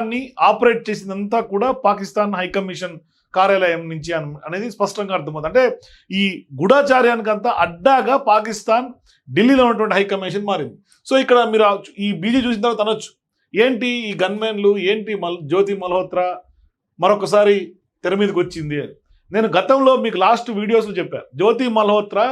మొత్తాన్ని ఆపరేట్ చేసిందంతా కూడా పాకిస్తాన్ హైకమిషన్ కార్యాలయం నుంచి అనేది స్పష్టంగా అర్థమవుతుంది. అంటే ఈ గూఢాచార్యానికంతా అడ్డాగా పాకిస్తాన్ ఢిల్లీలో ఉన్నటువంటి హైకమిషన్ మారింది. సో ఇక్కడ మీరు ఈ బీజీ చూసిన తర్వాత అనొచ్చు. ఏంటి ఈ గన్మెన్లు ఏంటి మల్ జ్యోతి మల్హోత్రా మరొకసారి తెర మీదకి వచ్చింది అని. నేను గతంలో మీకు లాస్ట్ వీడియోస్లో చెప్పాను జ్యోతి మల్హోత్రా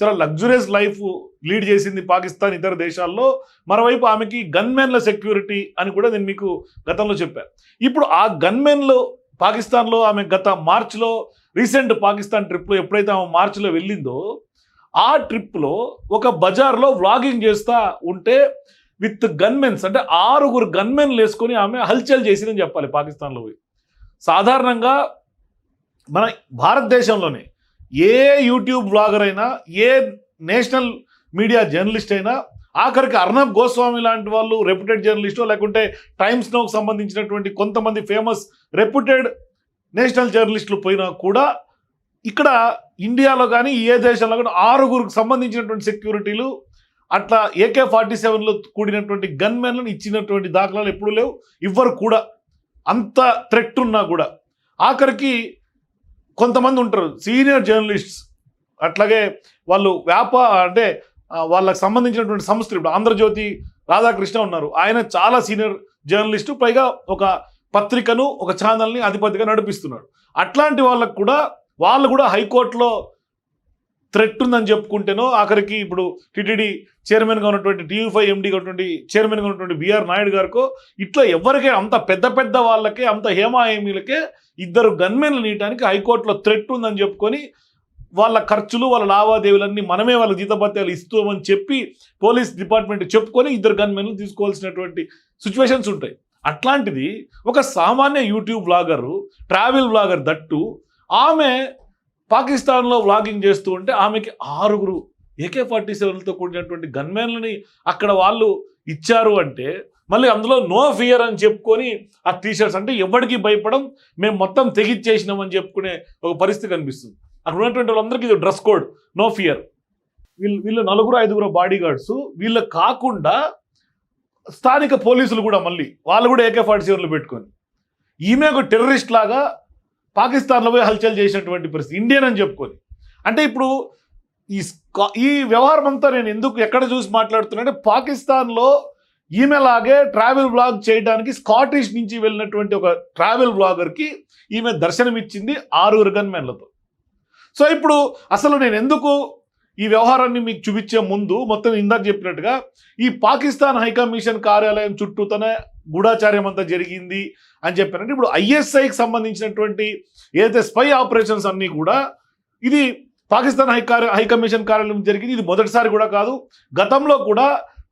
చాలా లగ్జురియస్ లైఫ్ లీడ్ చేసింది పాకిస్తాన్ ఇతర దేశాల్లో. మరోవైపు ఆమెకి గన్మెన్ల సెక్యూరిటీ అని కూడా నేను మీకు గతంలో చెప్పాను ఇప్పుడు ఆ గన్మెన్లు పాకిస్తాన్లో ఆమె గత మార్చ్లో రీసెంట్ పాకిస్తాన్ ట్రిప్లో ఎప్పుడైతే ఆమె మార్చిలో వెళ్ళిందో ఆ ట్రిప్లో ఒక బజార్లో వ్లాగింగ్ చేస్తూ ఉంటే విత్ గన్మెన్స్ అంటే ఆరుగురు గన్మెన్లు వేసుకొని ఆమె హల్చల్ చేసిందని చెప్పాలి పాకిస్తాన్లో పోయి. సాధారణంగా మన భారతదేశంలోనే ఏ యూట్యూబ్ బ్లాగర్ అయినా ఏ నేషనల్ మీడియా జర్నలిస్ట్ అయినా ఆఖరికి అర్ణబ్ గోస్వామి లాంటి వాళ్ళు రెప్యుటెడ్ జర్నలిస్టో లేకుంటే టైమ్స్ నోకు సంబంధించినటువంటి కొంతమంది ఫేమస్ రెప్యుటెడ్ నేషనల్ జర్నలిస్టులు పోయినా కూడా ఇక్కడ ఇండియాలో కానీ ఏ దేశంలో కానీ ఆరుగురికి సంబంధించినటువంటి సెక్యూరిటీలు అట్లా ఏకే ఫార్టీ సెవెన్లో కూడినటువంటి గన్మెన్లను ఇచ్చినటువంటి దాఖలాలు ఎప్పుడు లేవు ఇవ్వరు కూడా. అంత థ్రెట్ ఉన్నా కూడా. ఆఖరికి కొంతమంది ఉంటారు సీనియర్ జర్నలిస్ట్స్. అట్లాగే వాళ్ళు వ్యాపార అంటే వాళ్ళకి సంబంధించినటువంటి సంస్థలు ఇప్పుడు ఆంధ్రజ్యోతి రాధాకృష్ణ ఉన్నారు. ఆయన చాలా సీనియర్ జర్నలిస్టు పైగా ఒక పత్రికను ఒక ఛానల్ని అధిపతిగా నడిపిస్తున్నాడు. అట్లాంటి వాళ్ళకు కూడా వాళ్ళు కూడా హైకోర్టులో థ్రెట్ ఉందని చెప్పుకుంటేనో ఆఖరికి ఇప్పుడు టిటిడి చైర్మన్గా ఉన్నటువంటి టీవీ ఫైవ్ ఎండీగా ఉన్నటువంటి చైర్మన్గా ఉన్నటువంటి బిఆర్ నాయుడు గారికో ఇట్లా ఎవరికే అంత పెద్ద పెద్ద వాళ్ళకే అంత హేమాహేమీలకే ఇద్దరు గన్మెన్లు నీయటానికి హైకోర్టులో థ్రెట్ ఉందని చెప్పుకొని వాళ్ళ ఖర్చులు వాళ్ళ లావాదేవీలన్నీ మనమే వాళ్ళ జీతభత్యాలు ఇస్తామని చెప్పి పోలీస్ డిపార్ట్మెంట్ చెప్పుకొని ఇద్దరు గన్మెన్లు తీసుకోవాల్సినటువంటి సిచ్యువేషన్స్ ఉంటాయి. అట్లాంటిది ఒక సామాన్య YouTube blogger travel blogger that ఆమె పాకిస్తాన్లో వ్లాగింగ్ చేస్తూ ఉంటే ఆమెకి ఆరుగురు ఏకే ఫార్టీ సెవెన్లతో కూడినటువంటి గన్మెన్లని అక్కడ వాళ్ళు ఇచ్చారు అంటే మళ్ళీ అందులో నో ఫియర్ అని చెప్పుకొని ఆ టీషర్ట్స్ అంటే ఎవరికి భయపడం మేము మొత్తం తెగిచ్చేసినామని చెప్పుకునే ఒక పరిస్థితి కనిపిస్తుంది. అక్కడ ఉన్నటువంటి వాళ్ళందరికీ ఇది డ్రెస్ కోడ్ నో ఫియర్. వీళ్ళు వీళ్ళు నలుగురు ఐదుగురు బాడీ గార్డ్స్ వీళ్ళు కాకుండా స్థానిక పోలీసులు కూడా మళ్ళీ వాళ్ళు కూడా ఏకే ఫార్టీ సెవెన్లు పెట్టుకొని. ఈమె ఒక టెర్రరిస్ట్ లాగా పాకిస్తాన్లో పోయి హల్చల్ చేసినటువంటి పరిస్థితి. ఇండియన్ అని చెప్పుకొని. అంటే ఇప్పుడు ఈ స్కా- ఈ వ్యవహారం అంతా నేను ఎందుకు ఎక్కడ చూసి మాట్లాడుతున్నా అంటే పాకిస్తాన్లో ఈమెలాగే ట్రావెల్ బ్లాగ్ చేయడానికి స్కాటిష్ నుంచి వెళ్ళినటువంటి ఒక ట్రావెల్ బ్లాగర్కి ఈమె దర్శనమిచ్చింది ఆరుగురు గన్మెన్లతో సో ఇప్పుడు అసలు నేను ఎందుకు ఈ వ్యవహారాన్ని మీకు చూపించే ముందు మొత్తం ఇందాక చెప్పినట్టుగా ఈ పాకిస్తాన్ హైకమిషన్ కార్యాలయం చుట్టూతోనే గూఢాచార్యం అంతా జరిగింది అని చెప్పారంటే ఇప్పుడు ఐఎస్ఐకి సంబంధించినటువంటి ఏదైతే స్పై ఆపరేషన్స్ అన్నీ కూడా ఇది పాకిస్తాన్ హై కార్య హైకమిషన్ కార్యాలయం జరిగింది. ఇది మొదటిసారి కూడా కాదు. గతంలో కూడా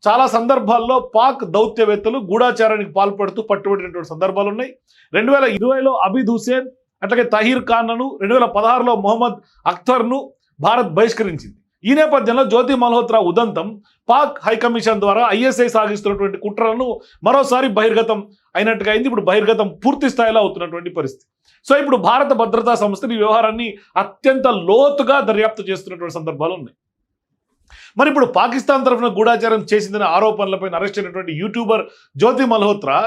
చాలా సందర్భాల్లో పాక్ దౌత్యవేత్తలు గూఢాచారానికి పాల్పడుతూ పట్టుబడినటువంటి సందర్భాలు ఉన్నాయి. రెండు వేల ఇరవైలో అబీద్ హుసేన్ అట్లాగే తహీర్ ఖాన్ను రెండు వేల పదహారులో మొహమ్మద్ అఖ్తర్ను భారత్ బహిష్కరించింది. ఈ నేపథ్యంలో జ్యోతి మల్హోత్రా ఉదంతం పాక్ హైకమిషన్ ద్వారా ఐఎస్ఐ సాగిస్తున్నటువంటి కుట్రలను మరోసారి బహిర్గతం అయినట్టుగా అయింది. ఇప్పుడు బహిర్గతం పూర్తి స్థాయిలో అవుతున్నటువంటి పరిస్థితి. సో ఇప్పుడు భారత భద్రతా సంస్థలు ఈ వ్యవహారాన్ని అత్యంత లోతుగా దర్యాప్తు చేస్తున్నటువంటి సందర్భాలు ఉన్నాయి. మరి ఇప్పుడు పాకిస్తాన్ తరఫున గూఢాచారం చేసిందనే ఆరోపణలపై అరెస్ట్ అయినటువంటి యూట్యూబర్ జ్యోతి మల్హోత్రా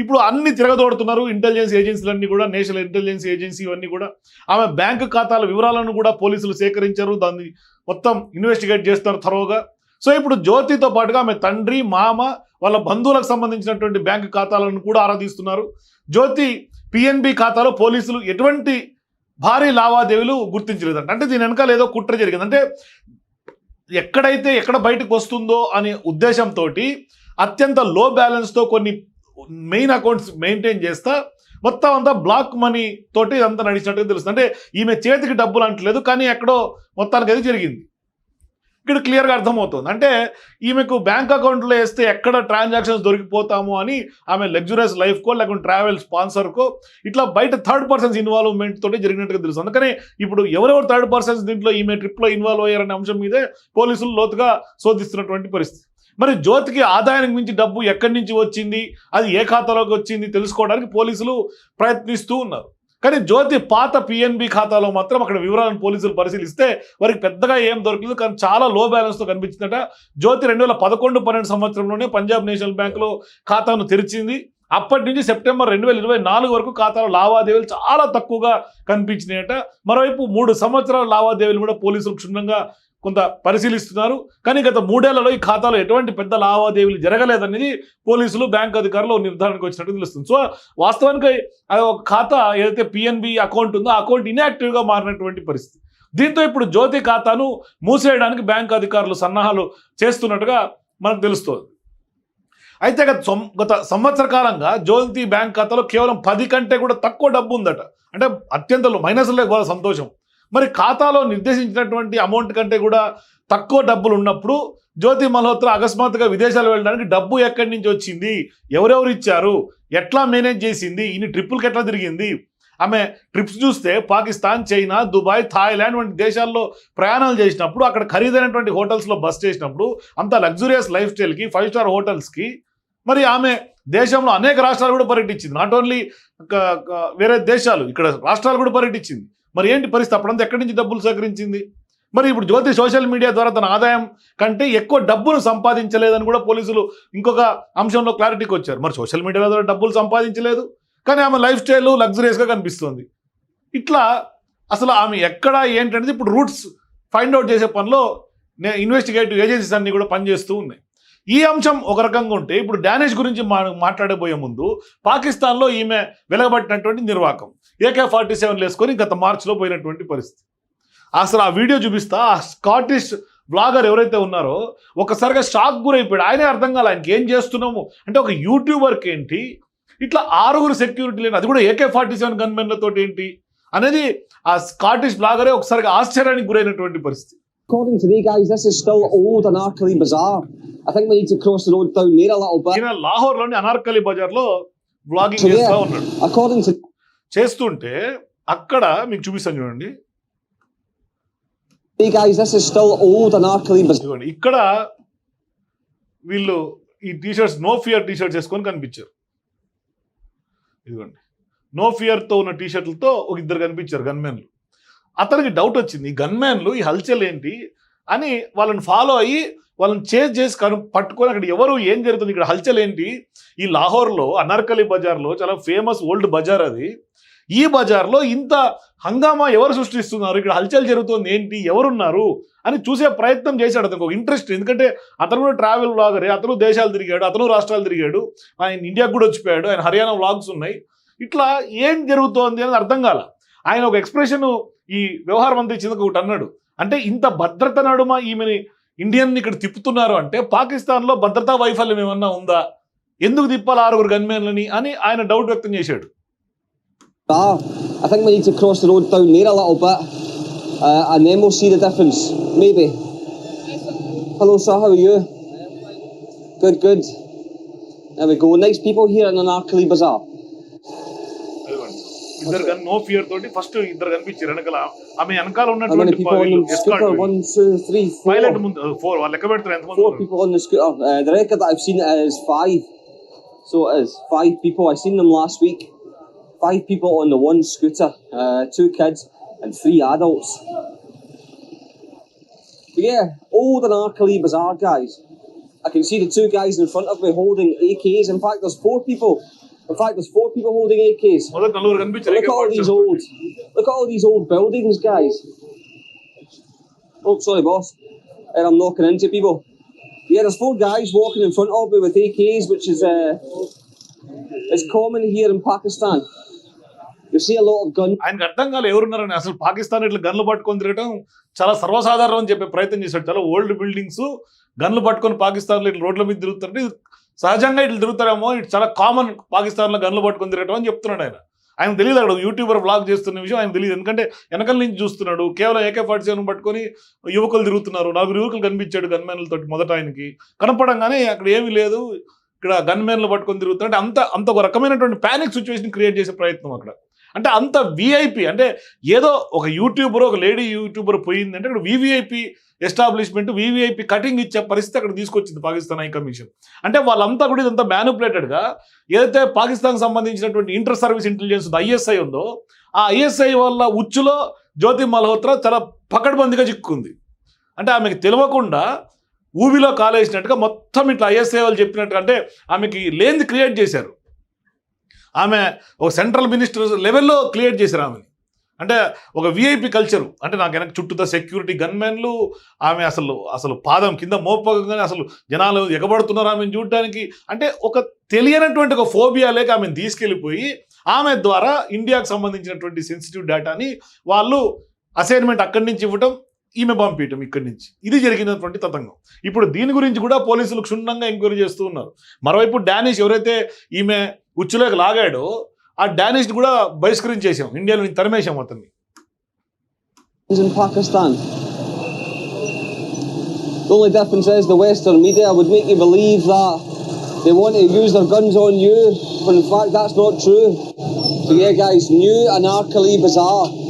ఇప్పుడు అన్ని తిరగదోడుతున్నారు ఇంటెలిజెన్స్ ఏజెన్సీలన్నీ కూడా నేషనల్ ఇంటెలిజెన్స్ ఏజెన్సీ ఇవన్నీ కూడా. ఆమె బ్యాంకు ఖాతాల వివరాలను కూడా పోలీసులు సేకరించారు. దాన్ని మొత్తం ఇన్వెస్టిగేట్ చేస్తారు త్వరగా. సో ఇప్పుడు జ్యోతితో పాటుగా ఆమె తండ్రి మామ వాళ్ళ బంధువులకు సంబంధించినటువంటి బ్యాంకు ఖాతాలను కూడా ఆరాధిస్తున్నారు జ్యోతి పిఎన్బి ఖాతాలో పోలీసులు ఎటువంటి భారీ లావాదేవీలు గుర్తించలేదంట. అంటే దీని వెనకాల ఏదో కుట్ర జరిగింది. అంటే ఎక్కడైతే ఎక్కడ బయటకు వస్తుందో అనే ఉద్దేశంతో అత్యంత లో బ్యాలెన్స్తో కొన్ని మెయిన్ అకౌంట్స్ మెయింటైన్ చేస్తా. మొత్తం అంతా బ్లాక్ మనీ తోటి అంతా నడిచినట్టుగా తెలుస్తుంది. అంటే ఈమె చేతికి డబ్బులు అంటలేదు కానీ ఎక్కడో మొత్తానికి అది జరిగింది. ఇక్కడ క్లియర్గా అర్థమవుతుంది. అంటే ఈమెకు బ్యాంక్ అకౌంట్లో వేస్తే ఎక్కడ ట్రాన్సాక్షన్స్ దొరికిపోతాము అని ఆమె లగ్జురియస్ లైఫ్కో లేకుంటే ట్రావెల్ స్పాన్సర్కో ఇట్లా బయట థర్డ్ పర్సన్స్ ఇన్వాల్వ్మెంట్ తోటి జరిగినట్టుగా తెలుసు అందుకని ఇప్పుడు ఎవరెవరు థర్డ్ పర్సన్స్ దీంట్లో ఈమె ట్రిప్లో ఇన్వాల్వ్ అయ్యారనే అంశం మీదే పోలీసులు లోతుగా శోధిస్తున్నటువంటి పరిస్థితి. మరి జ్యోతికి ఆదాయానికి మించి డబ్బు ఎక్కడి నుంచి వచ్చింది? అది ఏ ఖాతాలోకి వచ్చింది? తెలుసుకోవడానికి పోలీసులు ప్రయత్నిస్తూ ఉన్నారు. కానీ జ్యోతి పాత పిఎన్బి ఖాతాలో మాత్రం అక్కడ వివరాలను పోలీసులు పరిశీలిస్తే వారికి పెద్దగా ఏం దొరకలేదు. కానీ చాలా లో బ్యాలెన్స్తో కనిపించిందట. జ్యోతి రెండు వేల పదకొండు పన్నెండు సంవత్సరంలోనే పంజాబ్ నేషనల్ బ్యాంకులో ఖాతాను తెరిచింది. అప్పటి నుంచి సెప్టెంబర్ రెండు వేల ఇరవై నాలుగు వరకు ఖాతాలో లావాదేవీలు చాలా తక్కువగా కనిపించినాయట. మరోవైపు మూడు సంవత్సరాల లావాదేవీలు కూడా పోలీసులు క్షుణ్ణంగా కొంత పరిశీలిస్తున్నారు. కానీ గత మూడేళ్ళలో ఈ ఖాతాలో ఎటువంటి పెద్ద లావాదేవీలు జరగలేదనేది పోలీసులు బ్యాంక్ అధికారులు నిర్ధారణకు వచ్చినట్టు తెలుస్తుంది. సో వాస్తవానికి ఒక ఖాతా ఏదైతే పిఎన్బి అకౌంట్ ఉందో ఆ అకౌంట్ ఇన్యాక్టివ్గా మారినటువంటి పరిస్థితి. దీంతో ఇప్పుడు జ్యోతి ఖాతాను మూసేయడానికి బ్యాంక్ అధికారులు సన్నాహాలు చేస్తున్నట్టుగా మనకు తెలుస్తుంది. అయితే గత గత సంవత్సర కాలంగా జ్యోతి బ్యాంక్ ఖాతాలో కేవలం పది కంటే కూడా తక్కువ డబ్బు ఉందట. అంటే అత్యంత మైనస్లో కూడా సంతోషం. మరి ఖాతాలో నిర్దేశించినటువంటి అమౌంట్ కంటే కూడా తక్కువ డబ్బులు ఉన్నప్పుడు జ్యోతి మల్హోత్రా అకస్మాత్తుగా విదేశాలు వెళ్ళడానికి డబ్బు ఎక్కడి నుంచి వచ్చింది? ఎవరెవరు ఇచ్చారు? ఎట్లా మేనేజ్ చేసింది? ఇన్ని ట్రిప్పులకి ఎట్లా తిరిగింది? ఆమె ట్రిప్స్ చూస్తే పాకిస్తాన్ చైనా దుబాయ్ థాయిలాండ్ వంటి దేశాల్లో ప్రయాణాలు చేసినప్పుడు అక్కడ ఖరీదైనటువంటి హోటల్స్లో బస్ చేసినప్పుడు అంత లగ్జూరియస్ లైఫ్ స్టైల్కి ఫైవ్ స్టార్ హోటల్స్కి మరి ఆమె దేశంలో అనేక రాష్ట్రాలు కూడా పర్యటించింది. నాట్ ఓన్లీ వేరే దేశాలు ఇక్కడ రాష్ట్రాలు కూడా పర్యటించింది. మరి ఏంటి పరిస్థితి? అప్పుడంతా ఎక్కడి నుంచి డబ్బులు సేకరించింది? మరి ఇప్పుడు జ్యోతి సోషల్ మీడియా ద్వారా తన ఆదాయం కంటే ఎక్కువ డబ్బును సంపాదించలేదని కూడా పోలీసులు ఇంకొక అంశంలో క్లారిటీకి వచ్చారు. మరి సోషల్ మీడియా ద్వారా డబ్బులు సంపాదించలేదు. కానీ ఆమె లైఫ్ స్టైల్ లగ్జరీస్గా కనిపిస్తుంది. ఇట్లా అసలు ఆమె ఎక్కడ ఏంటనేది ఇప్పుడు రూట్స్ ఫైండ్ అవుట్ చేసే పనిలో ఇన్వెస్టిగేటివ్ ఏజెన్సీస్ అన్నీ కూడా పనిచేస్తూ ఉన్నాయి. ఈ అంశం ఒక రకంగా ఉంటే ఇప్పుడు డానేజ్ గురించి మా మాట్లాడబోయే ముందు పాకిస్తాన్లో ఈమె వెలగబట్టినటువంటి నిర్వాకం. ఏకే ఫార్టీ సెవెన్ వేసుకొని గత మార్చిలో పోయినటువంటి పరిస్థితి. అసలు ఆ వీడియో చూపిస్తా ఆ స్కాటిష్ బ్లాగర్ ఎవరైతే ఉన్నారో ఒకసారిగా షాక్ గురైపోయాడు. ఆయనే అర్థం కాలే ఆయనకి ఏం చేస్తున్నాము? అంటే ఒక యూట్యూబర్కి ఏంటి ఇట్లా ఆరుగురు సెక్యూరిటీ లేని అది కూడా ఏకే ఫార్టీ సెవెన్ గన్మెన్లతో ఏంటి? అనేది ఆ స్కాటిష్ బ్లాగరే ఒకసారిగా ఆశ్చర్యానికి గురైనటువంటి పరిస్థితి. According to the guys, this is still old Anarchy Bazaar. I think we need to cross the road down there a little bit. ఈయన లాహోర్లోని అనార్కలి బజార్లో బ్లాగింగ్ So, చేస్తూ ఉన్నాడు according to చేస్తుంటే అక్కడ మీకు చూపిస్తాను చూడండి guys, this is still old Bazaar. ఇదిగోండి ఇక్కడ వీళ్ళు ఈ టీషర్ట్స్ నో ఫియర్ టీషర్ట్స్ వేసుకొని కనిపించారు ఇదిగోండి నో ఫియర్తో ఉన్న టీషర్ట్లతో ఒక ఇద్దరు కనిపించారు గన్మెన్లు అతనికి డౌట్ వచ్చింది గన్మ్యాన్లు ఈ హల్చల్ ఏంటి అని వాళ్ళని ఫాలో అయ్యి వాళ్ళని చేజ్ చేసి కను పట్టుకొని అక్కడ ఎవరు ఏం జరుగుతుంది ఇక్కడ హల్చల్ ఏంటి? ఈ లాహోర్లో అనార్కలి బజార్లో చాలా ఫేమస్ ఓల్డ్ బజార్ అది. ఈ బజార్లో ఇంత హంగామా ఎవరు సృష్టిస్తున్నారు? ఇక్కడ హల్చల్ జరుగుతుంది ఏంటి? ఎవరున్నారు? అని చూసే ప్రయత్నం చేశాడు అతనికి ఒక ఇంట్రెస్ట్ ఎందుకంటే అతను కూడా ట్రావెల్ వ్లాగరే అతను దేశాలు తిరిగాడు అతను రాష్ట్రాలు తిరిగాడు ఆయన ఇండియాకు కూడా వచ్చిపోయాడు ఆయన హర్యానా వ్లాగ్స్ ఉన్నాయి. ఇట్లా ఏం జరుగుతోంది అనేది అర్థం కాల. ఆయన ఒక ఎక్స్ప్రెషన్ ఈ వ్యవహార మంత్రి చిందకు ఒకటి అన్నాడు. అంటే ఇంత భద్రత నడుమ ఈమెని ఇండియన్ ఇక్కడ తిప్పుతున్నారు అంటే పాకిస్తాన్లో భద్రతా వైఫల్యం ఏమన్నా ఉందా? ఎందుకు తిప్పాలి ఆరుగురు గన్మెన్లని అని ఆయన డౌట్ వ్యక్తం చేశాడు. Good, good. There we go. Nice people here in the Narkali Bazaar. అదిగోండి. ఇద్దరు గన్ నో ఫియర్ తోటి ఫస్ట్ ఇద్దరు కనిపించారు వెనకాల ఆమె వెనకాల How many ఉన్నటువంటి people on the scooter? One, two, three, four. Pilot ముందు ఫోర్ వాళ్ళు లెక్క పెడతారు ఎంతమంది Four ఉన్నారు? people on the scooter. Uh, the record that I've seen is five. So it is five people. I seen them last week. Five people on the one scooter. Uh, two kids and three adults. But yeah, old and Arcally Bazaar guys. I can see the two guys in front of me holding AKs. In fact, there's four people. In fact, there's four people holding AKs. మొదటి నలుగురు కనిపించారు Look at all these old, look at all these old buildings, guys. Oh, sorry, boss. And I'm knocking into people. Yeah, there's four guys walking in front of me with AKs, which is uh, is common here in Pakistan. You see a lot of guns. ఆయనకు అర్థం కాలే ఎవరున్నారని అసలు పాకిస్తాన్ ఇట్లా గన్లు పట్టుకొని తిరగటం చాలా సర్వసాధారణం అని చెప్పే ప్రయత్నం చేశాడు చాలా ఓల్డ్ బిల్డింగ్స్ గన్లు పట్టుకొని పాకిస్తాన్లో ఇట్లా రోడ్ల మీద తిరుగుతుంటే ఇది సహజంగా ఇట్లా తిరుగుతారేమో ఇటు చాలా కామన్ పాకిస్తాన్లో గన్లు పట్టుకొని తిరగటం అని చెప్తున్నాడు ఆయన. ఆయన తెలియదు అక్కడ యూట్యూబర్ బ్లాగ్ చేస్తున్న విషయం ఆయన తెలియదు. ఎందుకంటే వెనకాల నుంచి చూస్తున్నాడు. కేవలం ఏకే ఫార్టీ సెవెన్ పట్టుకొని యువకులు తిరుగుతున్నారు. నలుగురు యువకులు కనిపించాడు గన్మెన్లతో మొదట ఆయనకి. కనపడంగానే అక్కడ ఏమీ లేదు. ఇక్కడ గన్మెన్లు పట్టుకొని తిరుగుతుంటే అంత అంత ఒక రకమైనటువంటి ప్యానిక్ సిచ్యువేషన్ క్రియేట్ చేసే ప్రయత్నం అక్కడ. అంటే అంత విఐపి అంటే ఏదో ఒక యూట్యూబర్ ఒక లేడీ యూట్యూబర్ పోయింది అంటే అక్కడ వివిఐపి ఎస్టాబ్లిష్మెంట్ వివిఐపి కటింగ్ ఇచ్చే పరిస్థితి అక్కడ తీసుకొచ్చింది పాకిస్తాన్ హై కమిషన్ అంటే వాళ్ళంతా కూడా ఇదంతా మ్యానుపులేటెడ్గా ఏదైతే పాకిస్తాన్ సంబంధించినటువంటి ఇంటర్ సర్వీస్ ఇంటెలిజెన్స్ ఐఎస్ఐ ఉందో ఆ ఐఎస్ఐ వల్ల ఉచ్చులో జ్యోతి మల్హోత్రా చాలా పకడ్బందీగా చిక్కుంది అంటే ఆమెకి తెలియకుండా ఊబిలో కాలేసినట్టుగా మొత్తం ఇట్లా ఐఎస్ఐ వాళ్ళు చెప్పినట్టుగా అంటే ఆమెకి లేనిది క్రియేట్ చేశారు. ఆమె ఒక సెంట్రల్ మినిస్టర్ లెవెల్లో క్రియేట్ చేశారు ఆమెని. అంటే ఒక విఐపి కల్చరు అంటే నాకు వెనక చుట్టూతో సెక్యూరిటీ గన్మెన్లు ఆమె అసలు అసలు పాదం కింద మోపకంగానే అసలు జనాలు ఎగబడుతున్నారు ఆమెను చూడడానికి. అంటే ఒక తెలియనటువంటి ఒక ఫోబియా లేక ఆమెను తీసుకెళ్ళిపోయి ఆమె ద్వారా ఇండియాకు సంబంధించినటువంటి సెన్సిటివ్ డేటాని వాళ్ళు అసైన్మెంట్ అక్కడి నుంచి ఇవ్వటం ఈమె పంపించటం ఇక్కడి నుంచి. ఇది జరిగినటువంటి తతంగం. ఇప్పుడు దీని గురించి కూడా పోలీసులు క్షుణ్ణంగా ఎంక్వైరీ చేస్తూ ఉన్నారు. మరోవైపు డానిష్ ఎవరైతే ఈమె ఉచ్చులోకి లాగాడు ఆ డానిష్ని కూడా బహిష్కరించేసాం ఇండియాలో నుంచి తరిమేశాం అతన్ని in The only difference is the Western media would make you believe that they want to use their guns on you, when in fact that's not true. So yeah, guys, new anarchally bizarre.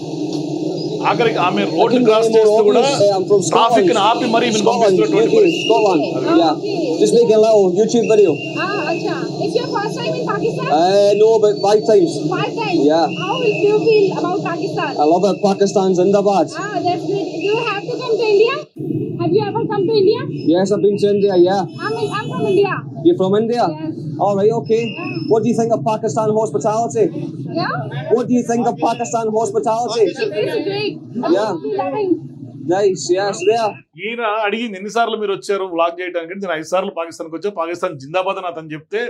ఆఖరికి ఆమె I road couldn't cross get any చేస్తూ more కూడా obvious. Uh, I'm from traffic Scotland. ఆపి మరీ ఈమెను Scotland, పంపిస్తున్నటువంటి UK, పరిస్థితి. Scotland. Ah, Yeah, okay. just making a little YouTube video. Ah, acha. It's your first time in Pakistan? Uh, no, about five times. Five times? Yeah. How will you feel about Pakistan? I love it. Pakistan's Zindabad. Ah, that's great. Do you have to come to India? Have you ever come to India? Yes, I've been to India. Yeah, I'm, in, I'm from India. you're from India. Yes. All right, okay. What do you think of Pakistan hospitality? Yeah? What do you think of Pakistan hospitality? It's great. Yeah. Absolutely loving. Nice, yes, there. ఈయన అడిగింది ఎన్నిసార్లు మీరు వచ్చారు vlog చేయడానికి నేను ఐదు సార్లు పాకిస్తాన్కి వచ్చా పాకిస్తాన్ జిందాబాద్ అని అతను చెప్తే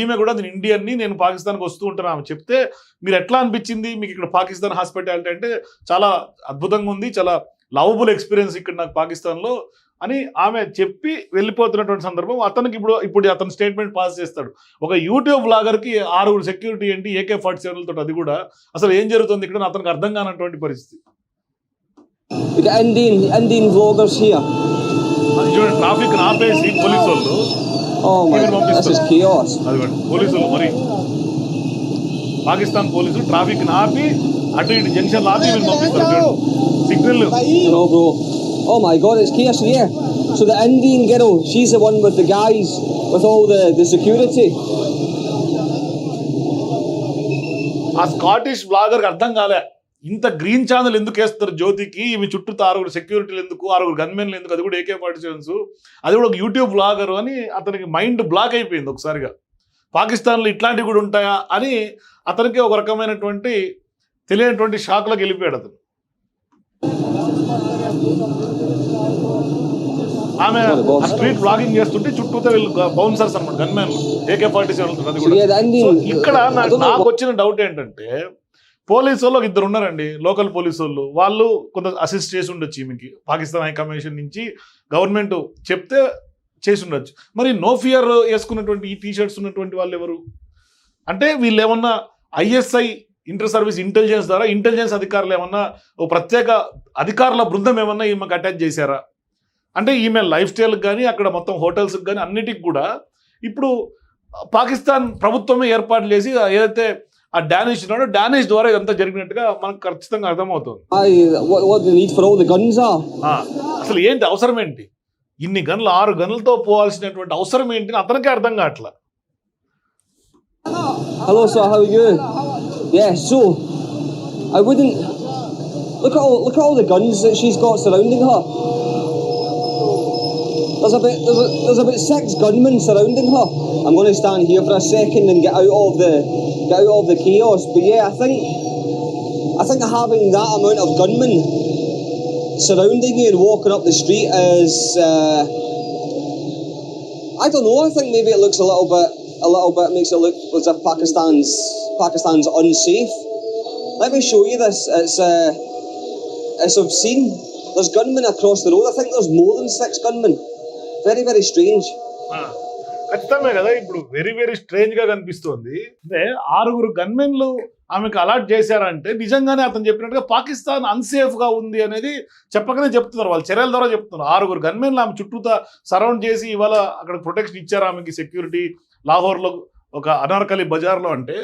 ఈమె కూడా నేను ఇండియన్ని నేను పాకిస్తాన్కి వస్తూ ఉంటాను ఆమె చెప్తే మీరు ఎట్లా అనిపించింది మీకు ఇక్కడ పాకిస్తాన్ హాస్పిటాలిటీ అంటే చాలా అద్భుతంగా ఉంది చాలా లవబుల్ ఎక్స్పీరియన్స్ ఇక్కడ నాకు పాకిస్తాన్లో అని ఆమె చెప్పి వెళ్ళిపోతున్నటువంటి సందర్భం అతనికి ఇప్పుడు ఇప్పుడు అతను స్టేట్మెంట్ పాస్ చేస్తాడు. ఒక యూట్యూబ్ బ్లాగర్కి ఆరుగురు సెక్యూరిటీ ఏంటి ఏకే ఫార్టీ సెవెన్లతో అది కూడా అసలు ఏం జరుగుతుంది ఇక్కడ అతనికి అర్థం కానటువంటి పరిస్థితి. చూడండి ట్రాఫిక్ ఆపేసి పోలీసు వాళ్ళు పోలీసులు మరి. పాకిస్తాన్ పోలీసులు ట్రాఫిక్ ఆపి అటు ఇటు జంక్షన్ ఆపి వీళ్ళు పంపిస్తారు signal. Oh my god, it's chaos here. So the Indian girl, she's the one with the guys with all the, the security. ఆ స్కాటిష్ బ్లాగర్ అర్థం కాలే. ఇంత గ్రీన్ ఛానల్ ఎందుకు వేస్తారు జ్యోతికి? ఇవి చుట్టూ ఆరుగురు సెక్యూరిటీలు ఎందుకు? ఆరుగురు గన్మెన్లు ఎందుకు? అది కూడా ఏకే ఫార్టీ సెవెన్స్ అది కూడా ఒక యూట్యూబ్ బ్లాగర్ అని అతనికి మైండ్ బ్లాక్ అయిపోయింది ఒకసారిగా. పాకిస్తాన్లో ఇట్లాంటివి కూడా ఉంటాయా అని అతనికి ఒక రకమైనటువంటి తెలియనటువంటి షాక్లోకి వెళ్ళిపోయాడు అతను. ఆమె స్ట్రీట్ బ్లాగింగ్ చేస్తుంటే చుట్టూతో వీళ్ళు బౌన్సర్స్ అనమాట గన్మెన్ ఏకే ఫార్టీ సెవెన్. ఇక్కడ నాకు నాకు వచ్చిన డౌట్ ఏంటంటే పోలీసు వాళ్ళు ఒక ఇద్దరు ఉన్నారండి లోకల్ పోలీసు వాళ్ళు. వాళ్ళు కొంత అసిస్ట్ చేసి ఉండొచ్చు ఈమెకి. పాకిస్తాన్ హై కమిషన్ నుంచి గవర్నమెంట్ చెప్తే చేసి ఉండొచ్చు. మరి నో ఫియర్ వేసుకున్నటువంటి ఈ టీ షర్ట్స్ ఉన్నటువంటి వాళ్ళు ఎవరు? అంటే వీళ్ళు ఏమన్నా ఐఎస్ఐ ఇంటర్ సర్వీస్ ఇంటెలిజెన్స్ ద్వారా ఇంటెలిజెన్స్ అధికారులు ఏమన్నా ఓ ప్రత్యేక అధికారుల బృందం ఏమన్నా ఈమెకు అటాచ్ చేశారా? అంటే ఈమె లైఫ్ స్టైల్కి కానీ అక్కడ మొత్తం హోటల్స్కి కానీ అన్నిటికి కూడా ఇప్పుడు పాకిస్తాన్ ప్రభుత్వమే ఏర్పాటు చేసి ఏదైతే ఆ డానిష్ ఉన్నాడో డానిష్ ద్వారా ఇదంతా జరిగినట్టుగా మనకు ఖచ్చితంగా అర్థమవుతుంది అసలు ఏంటి అవసరం ఏంటి ఇన్ని గన్లు ఆరు గన్లతో పోవాల్సినటువంటి అవసరం ఏంటి అని అతనికే అర్థం కావట్లా? Yeah. So, I wouldn't look at all look at all the guns that she's got surrounding her. There's about there's, there's about six gunmen surrounding her. I'm going to stand here for a second and get out of the get out of the chaos. But yeah, I think I think having that amount of gunmen surrounding you and walking up the street is. Uh, I don't know. I think maybe it looks a little bit, a little bit makes it look as if Pakistan's Pakistan's unsafe. Let me show you this. It's uh, it's obscene. There's gunmen across the road. I think there's more than six gunmen. Very very strange ఖచ్చితమే కదా ఇప్పుడు very very స్ట్రేంజ్గా కనిపిస్తోంది. అంటే ఆరుగురు గన్మెన్లు ఆమెకు allot చేశారంటే నిజంగానే అతను చెప్పినట్టుగా పాకిస్తాన్ అన్సేఫ్గా ఉంది అనేది చెప్పకనే చెప్తున్నారు వాళ్ళు చర్యల ద్వారా చెప్తున్నారు. ఆరుగురు గన్మెన్లు ఆమె చుట్టూతా సరౌండ్ చేసి ఇవాళ అక్కడ ప్రొటెక్షన్ ఇచ్చారు ఆమెకి సెక్యూరిటీ లాహోర్లో ఒక అనార్కలి బజార్లో అంటే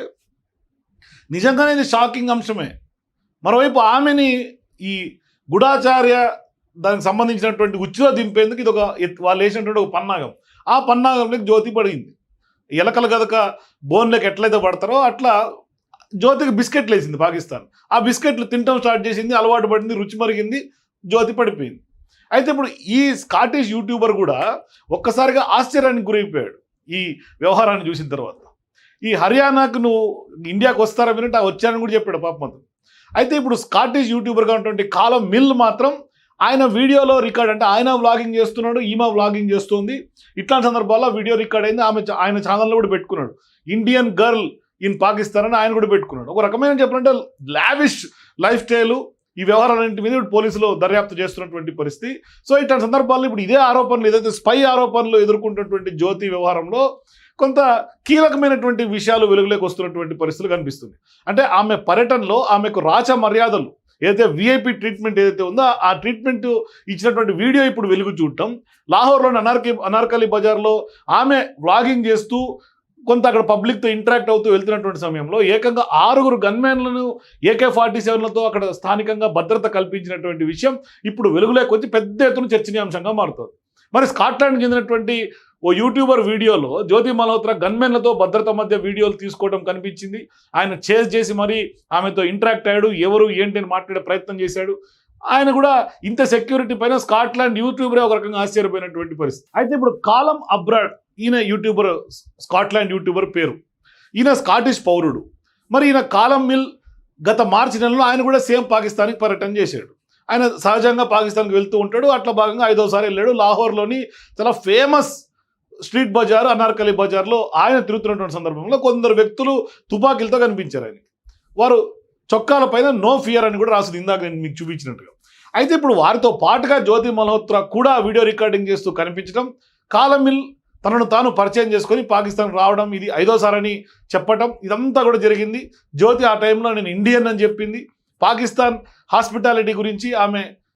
నిజంగానే ఇది షాకింగ్ అంశమే. మరోవైపు ఆమెని ఈ గుడాచార్య దానికి సంబంధించినటువంటి ఉచ్చులో దింపేందుకు ఇది ఒక వాళ్ళు వేసినటువంటి ఒక పన్నాగం. ఆ పన్నాగంలోకి జ్యోతి పడింది. ఎలకలు గదక బోన్లోకి ఎట్లయితే పడతారో అట్లా జ్యోతికి బిస్కెట్లు వేసింది పాకిస్తాన్. ఆ బిస్కెట్లు తినటం స్టార్ట్ చేసింది అలవాటు పడింది రుచి మరిగింది జ్యోతి పడిపోయింది. అయితే ఇప్పుడు ఈ స్కాటిష్ యూట్యూబర్ కూడా ఒక్కసారిగా ఆశ్చర్యానికి గురైపోయాడు ఈ వ్యవహారాన్ని చూసిన తర్వాత. ఈ హర్యానాకు నువ్వు ఇండియాకు వస్తారా వినట్టు వచ్చానని కూడా చెప్పాడు పాపం అయితే ఇప్పుడు స్కాటిష్ యూట్యూబర్గా ఉన్నటువంటి కాలం మిల్ మాత్రం ఆయన వీడియోలో రికార్డ్ అంటే ఆయన వ్లాగింగ్ చేస్తున్నాడు ఈమె వ్లాగింగ్ చేస్తుంది. ఇట్లాంటి సందర్భాల్లో వీడియో రికార్డ్ అయింది ఆమె ఆయన ఛానల్లో కూడా పెట్టుకున్నాడు. ఇండియన్ గర్ల్ ఇన్ పాకిస్తాన్ అని ఆయన కూడా పెట్టుకున్నాడు. ఒక రకమైన చెప్పాలంటే లావిష్ లైఫ్ స్టైల్ ఈ వ్యవహారాలన్నింటి మీద ఇప్పుడు పోలీసులు దర్యాప్తు చేస్తున్నటువంటి పరిస్థితి. సో ఇట్లాంటి సందర్భాల్లో ఇప్పుడు ఇదే ఆరోపణలు ఏదైతే స్పై ఆరోపణలు ఎదుర్కొంటున్నటువంటి జ్యోతి వ్యవహారంలో కొంత కీలకమైనటువంటి విషయాలు వెలుగులోకి వస్తున్నటువంటి పరిస్థితులు కనిపిస్తుంది అంటే ఆమె పర్యటనలో ఆమెకు రాచ మర్యాదలు ఏదైతే విఐపి ట్రీట్మెంట్ ఏదైతే ఉందో ఆ ట్రీట్మెంట్ ఇచ్చినటువంటి వీడియో ఇప్పుడు వెలుగు చూడటం. లాహోర్లోని అనార్కి అనార్కలి బజార్లో ఆమె వ్లాగింగ్ చేస్తూ కొంత అక్కడ పబ్లిక్తో ఇంటరాక్ట్ అవుతూ వెళ్తున్నటువంటి సమయంలో ఏకంగా ఆరుగురు గన్మెన్లను ఏకే ఫార్టీ సెవెన్లతో అక్కడ స్థానికంగా భద్రత కల్పించినటువంటి విషయం ఇప్పుడు వెలుగులోకి వచ్చి పెద్ద ఎత్తున చర్చనీయాంశంగా మారుతుంది. మరి స్కాట్లాండ్ చెందినటువంటి ఓ యూట్యూబర్ వీడియోలో జ్యోతి మల్హోత్రా గన్మెన్లతో భద్రత మధ్య వీడియోలు తీసుకోవడం కనిపించింది. ఆయన చేజ్ చేసి మరి ఆమెతో ఇంటరాక్ట్ అయ్యాడు ఎవరు ఏంటి అని మాట్లాడే ప్రయత్నం చేశాడు. ఆయన కూడా ఇంత సెక్యూరిటీ పైన స్కాట్లాండ్ యూట్యూబరే ఒక రకంగా ఆశ్చర్యపోయినటువంటి పరిస్థితి. అయితే ఇప్పుడు కాలం అబ్రాడ్ ఈయన యూట్యూబర్ స్కాట్లాండ్ యూట్యూబర్ పేరు. ఈయన స్కాటిష్ పౌరుడు. మరి ఈయన కాలం మిల్ గత మార్చి నెలలో ఆయన కూడా సేమ్ పాకిస్తాన్కి పర్యటన చేశాడు. ఆయన సహజంగా పాకిస్తాన్కి వెళ్తూ ఉంటాడు. అట్లా భాగంగా ఐదోసారి వెళ్ళాడు. లాహోర్లోని చాలా ఫేమస్ స్ట్రీట్ బజార్ అనార్కలి బజార్లో ఆయన తిరుగుతున్నటువంటి సందర్భంలో కొందరు వ్యక్తులు తుపాకీలతో కనిపించారు ఆయన వారు చొక్కాల పైన నో ఫియర్ అని కూడా రాసింది ఇందాక నేను మీకు చూపించినట్టుగా. అయితే ఇప్పుడు వారితో పాటుగా జ్యోతి మల్హోత్రా కూడా వీడియో రికార్డింగ్ చేస్తూ కనిపించడం కాలమిల్ తనను తాను పరిచయం చేసుకొని పాకిస్తాన్ రావడం ఇది ఐదోసారని చెప్పటం ఇదంతా కూడా జరిగింది. జ్యోతి ఆ టైంలో నేను ఇండియన్ అని చెప్పింది. పాకిస్తాన్ హాస్పిటాలిటీ గురించి ఆమె